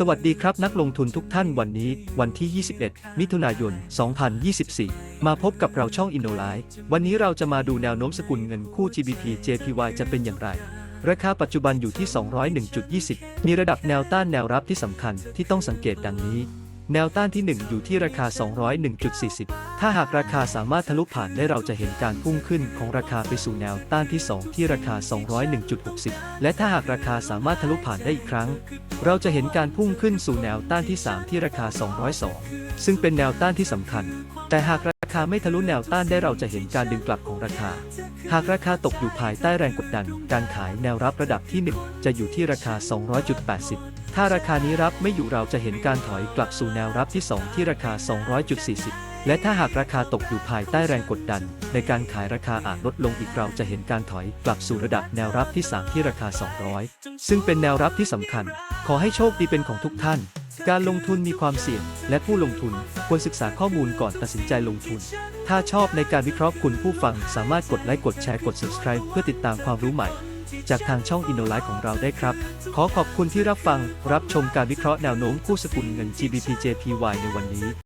สวัสดีครับนักลงทุนทุกท่านวันนี้ วันที่ 21 มิถุนายน 2024 มาพบกับเราช่อง i n n o l i วันนี้เราจะมาดูแนวโน้มสกุลเงินคู่ GBP JPY จะเป็นอย่างไร ราคาปัจจุบันอยู่ที่ 201.20 มีระดับแนวต้านแนวรับที่สำคัญที่ต้องสังเกตดังนี้ แนวต้านที่ 1 อยู่ที่ราคา 201.40 ถ้าหากราคาสามารถทะลุผ่านได้เราจะเห็นการพุ่งขึ้นของราคาไปสู่แนวต้านที่ 2 ที่ราคา 201.60 และถ้าหากราคาสามารถทะลุผ่านได้อีกครั้ง เราจะเห็นการพุ่งขึ้นสู่แนวต้านที่ 3 ที่ราคา 202 ซึ่งเป็นแนวต้านที่สำคัญ แต่หากราคาไม่ทะลุแนวต้านได้เราจะเห็นการดึงกลับของราคา หากราคาตกอยู่ภายใต้แรงกดดัน การขายแนวรับระดับที่ 1 จะอยู่ที่ราคา 200.80 ถ้าราคานี้รับไม่อยู่เราจะเห็นการถอยกลับสู่แนวรับที่ 2 ที่ราคา 200.40 และถ้าหากราคาตกอยู่ภายใต้แรงกดดัน ในการขายราคาอาจลดลงอีกเราจะเห็นการถอยกลับสู่ระดับแนวรับที่ 3 ที่ราคา 200 ซึ่งเป็นแนวรับที่สำคัญ ขอให้โชคดีเป็นของทุกท่าน การลงทุนมีความเสี่ยง และผู้ลงทุนควรศึกษาข้อมูลก่อนตัดสินใจลงทุน ถ้าชอบในการวิเคราะห์คุณผู้ฟังสามารถกดไลค์กดแชร์กด subscribe เพื่อติดตามความรู้ใหม่ จากทางช่องอินโนไลฟ์ของเราได้ครับ ขอขอบคุณที่รับฟังรับชมการวิเคราะห์แนวโน้มคู่สกุลเงิน GBP JPY ในวันนี้